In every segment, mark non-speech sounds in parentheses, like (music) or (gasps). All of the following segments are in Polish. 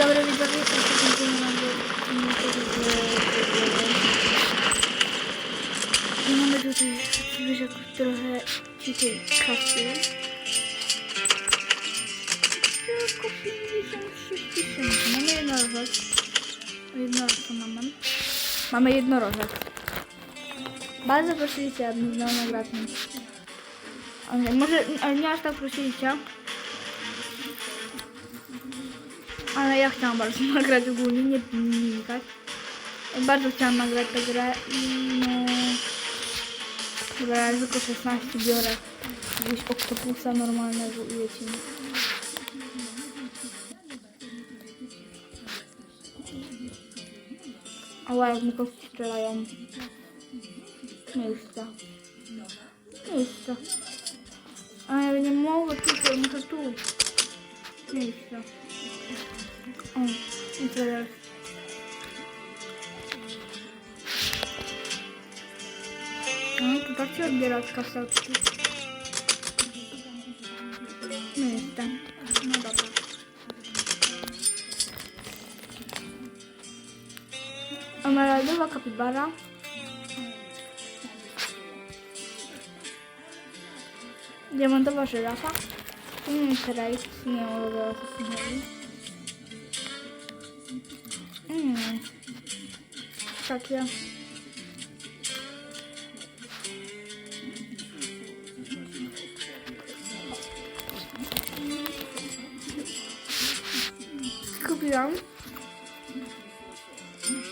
Dobra widzowie, to dziękuję nam I mamy tutaj wyżek trochę cichej kasy. Tylko 56 tysięcy. Mamy jednorożec. Jednorożca mamy. Mamy jednorożec. Bardzo prosiliście, abym znał nagrać. Ale może, ale nie aż tak prosiliście. Ale ja chciałam bardzo (laughs) nagrać ogólnie, nie wnikać. Bardzo chciałam nagrać tę grę i no... Ja tylko 16 biorę. Gdzieś oktopusa normalnego i lecimy. Ała, jak mi kości strzelają. Miejsca. Miejsca. A ja nie mogę tutaj, muszę tu. Miejsca. O, teraz. No, to tak się odbiera od kasetki. Miejsce. No dobra. Emeraldowa kapibara. Diamentowa żyrafa. Mm, nie wiem, o co się chodzi. Mm. Takie. Kupiłam.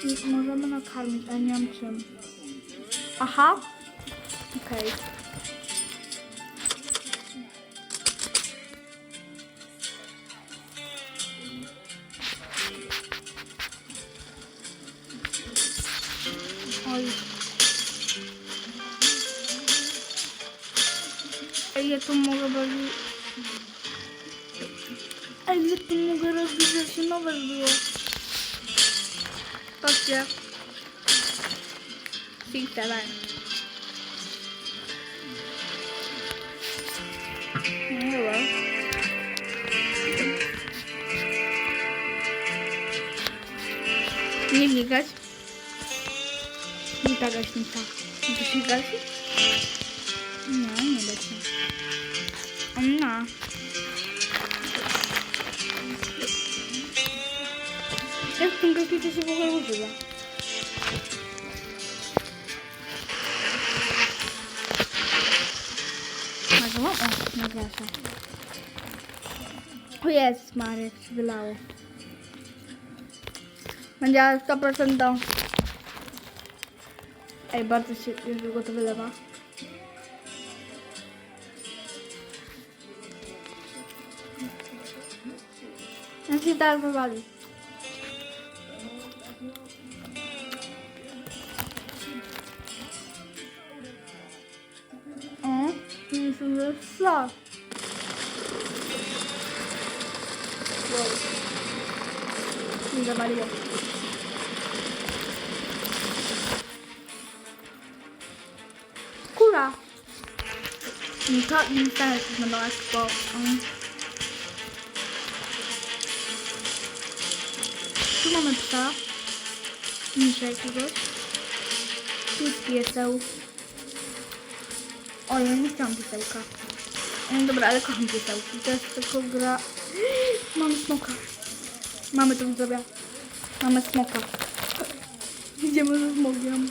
I możemy nakarmić, ale nie mam czym. Aha. Okej. Oj. Ja tu mogę bardziej... Ej, ja tu mogę robić, że się nowe było. Patrzcie. Six, seven. No dobra. Nie wnikać. Nie ta gaśnica. To się gasi? Nie, nie się. No. Jak w tym gaśnicy się w ogóle używa? Nagło? O, nagasa. O jest, Marek, się wylało. Będzie 100% do... Ej, bardzo się już długo to wylewa. Ja się teraz wywali. O, nie sobie szlak. Wow. Nie zawaliło. Kura. Nie to nie stanie się na bo um. Tu mamy psa. Misia jakiegoś. Tu jest pieseł. O, ja nie chciałam piesełka. No dobra, ale kocham piesełki. To jest tylko gra... (gasps) Mamy smoka. Mamy to widzowie. Mamy smoka. (laughs) Idziemy ze smogiem.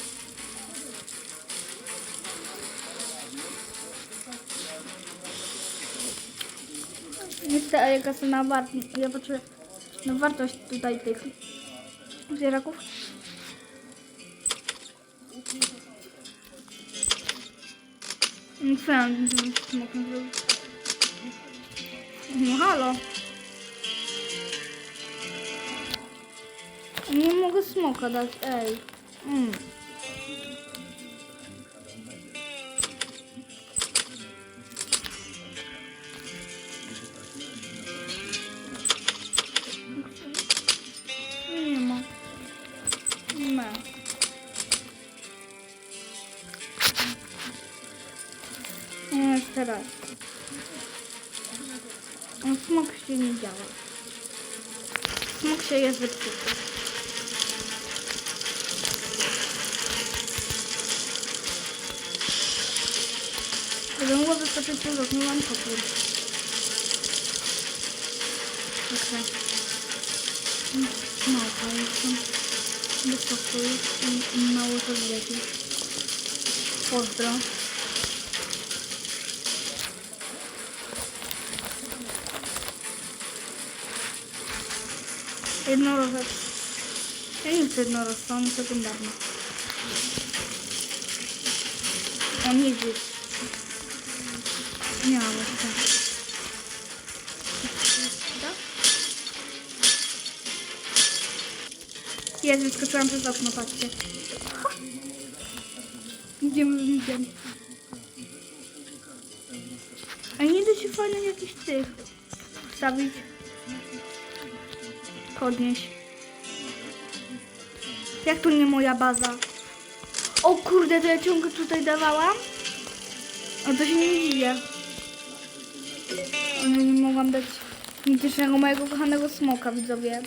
Niestety, jaka na wart... Ja patrzę na wartość tutaj tych zwieraków. Nie chciałam, żeby smokiem zrobić. No halo. Nie mogę smoka dać, ej. Mm. O, smok się nie działa. Smok się jest zepsuty. Gdybym mogła wyskoczyć przez okno, mam potwór. Okej. Małpa jestem. Do pokoju i mało to zleci. Pozdro. Jednorożec. Ja nie chcę jednorożca, on jest sekundarny. On jeździ. Nie mam jeszcze. Jest, wyskoczyłam przez okno, patrzcie. Ha! Idziemy, idziemy. A nie da się fajnych jakichś tych wstawić. Podnieść. Jak to nie moja baza? O kurde, to ja ciągle tutaj dawałam? O, to się nie dziwię. O, nie mogłam dać mitycznego mojego kochanego smoka, widzowie.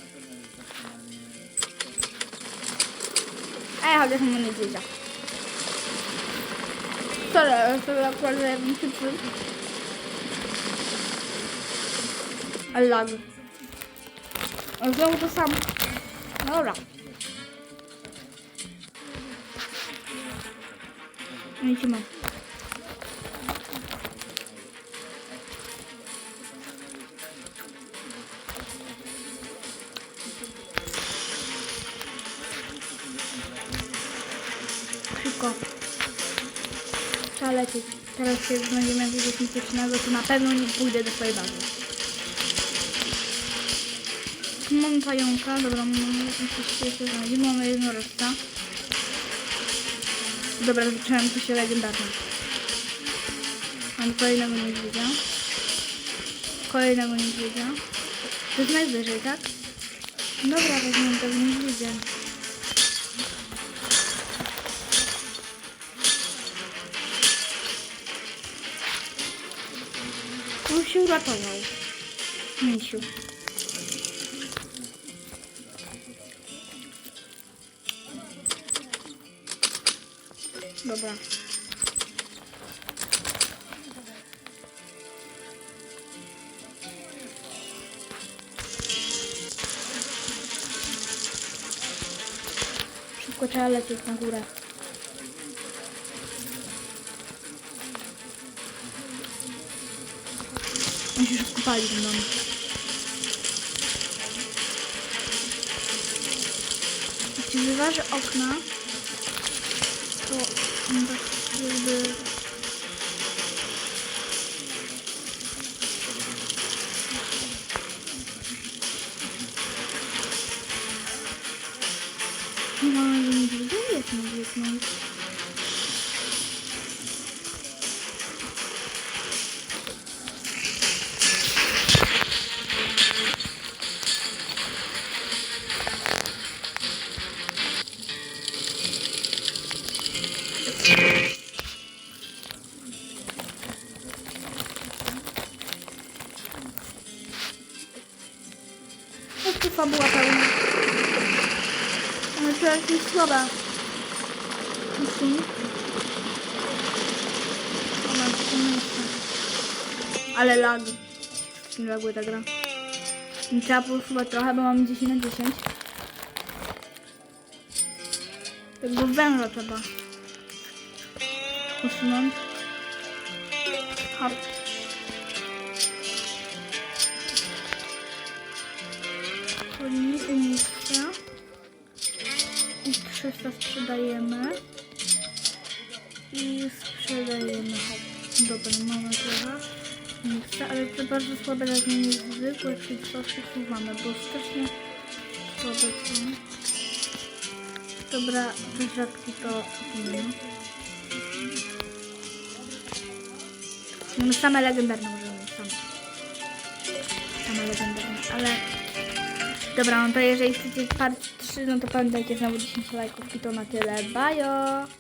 A ja chociaż mam niedźwiedzia. Sorry, ale to akurat że mityczny. Ale. O, Znowu to samo. Dobra. Lecimy. Szybko. Trzeba lecieć. Teraz się znajdziemy jakiegoś mitycznego, to na pewno nie pójdę do swojej bazy. Mam pająka, dobra, coś jeszcze znajdzie. Mamy jednorożca. Dobra, zacząłem tu się legendarne. Mam kolejnego niedźwiedzia. Kolejnego niedźwiedzia. To jest najwyżej, tak? Dobra, weźmiemy tego niedźwiedzia. On się uratował. Misiu. Dobra. Szybko trzeba lecieć na górę. On się szybko pali ten dom. Ci wyważy okna, to on tak jakby... Nie ma niedźwiedzia, jest tu fabuła pełna? Ale to to miejsce. Ale lag. Nie laguje ta gra. Trzeba posuwać trochę, bo mam 10 na 10. Tego węża trzeba usunąć. Hop. 300 sprzedajemy. I sprzedajemy. Dobra, mamy trochę miejsca, ale to bardzo słabe jak niezwykłe, czyli troszkę mamy, bo strasznie słabe są. Dobra, te rzadki to nie. No same legendarne możemy mieć, same. Same legendarne, ale... Dobra, no to jeżeli chcecie part 3, no to pamiętajcie znowu 10 lajków i to na tyle. Bajo!